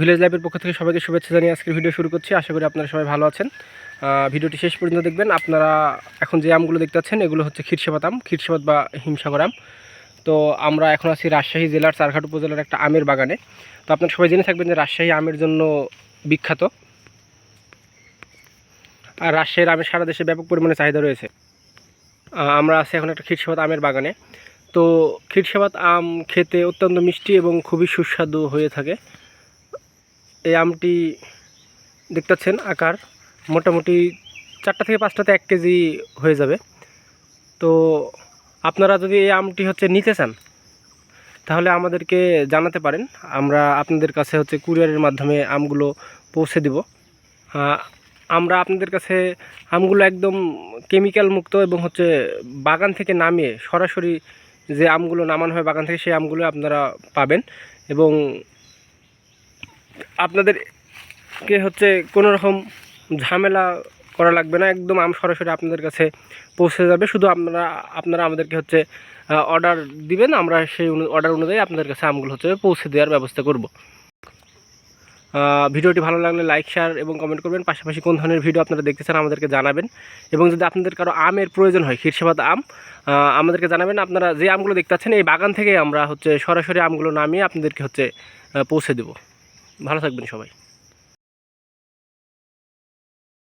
Village লাইফের পক্ষ থেকে সবাইকে শুভেচ্ছা জানিয়ে আজকের ভিডিও শুরু করছি। আশা করি আপনারা সবাই ভালো আছেন। ভিডিওটি শেষ পর্যন্ত দেখবেন। আপনারা এখন যে আমগুলো দেখতে পাচ্ছেন এগুলো হচ্ছে ক্ষীরসেবাত আম ক্ষীরসেবাত বা হিমসাগর আম। তো আমরা এখন আছি রাজশাহী জেলার চারঘাট উপজেলার একটা আমের বাগানে। তো আপনারা সবাই জেনে থাকবেন যে রাজশাহী আমের জন্য বিখ্যাত। আর রাজশাহীর আমের সারা দেশে ব্যাপক পরিমাণে চাহিদা রয়েছে। আমরা আছি এখন একটা ক্ষীরসেবাত আমের বাগানে। তো ক্ষীরসেবাত আম খেতে অত্যন্ত মিষ্টি এবং খুবই সুস্বাদু হয়ে থাকে। এই আমটি দেখতে পাচ্ছেন, আকার মোটামুটি চারটা থেকে পাঁচটাতে এক কেজি হয়ে যাবে। তো আপনারা যদি এই আমটি হচ্ছে নিতে চান, তাহলে আমাদেরকে জানাতে পারেন। আমরা আপনাদের কাছে হচ্ছে কুরিয়ারের মাধ্যমে আমগুলো পৌঁছে দিব। আমরা আপনাদের কাছে আমগুলো একদম কেমিক্যাল মুক্ত এবং হচ্ছে বাগান থেকে নামিয়ে সরাসরি যে আমগুলো নামানো হয় বাগান থেকে সেই আমগুলো আপনারা পাবেন এবং আপনাদেরকে হচ্ছে কোনো রকম ঝামেলা করা লাগবে না, একদম আম সরাসরি আপনাদের কাছে পৌঁছে যাবে। শুধু আপনারা আপনারা আমাদেরকে হচ্ছে অর্ডার দিবেন, আমরা সেই অর্ডার অনুযায়ী আপনাদের কাছে আমগুলো হচ্ছে পৌঁছে দেওয়ার ব্যবস্থা করব। ভিডিওটি ভালো লাগলে লাইক শেয়ার এবং কমেন্ট করবেন। পাশাপাশি কোন ধরনের ভিডিও আপনারা দেখতে চান আমাদেরকে জানাবেন। এবং যদি আপনাদের কারও আমের প্রয়োজন হয় ক্ষীরসাবাদ আম আমাদেরকে জানাবেন। আপনারা যে আমগুলো দেখতে পাচ্ছেন এই বাগান থেকে আমরা হচ্ছে সরাসরি আমগুলো নামিয়ে আপনাদেরকে হচ্ছে পৌঁছে দেব। ভালো থাকবেন সবাই।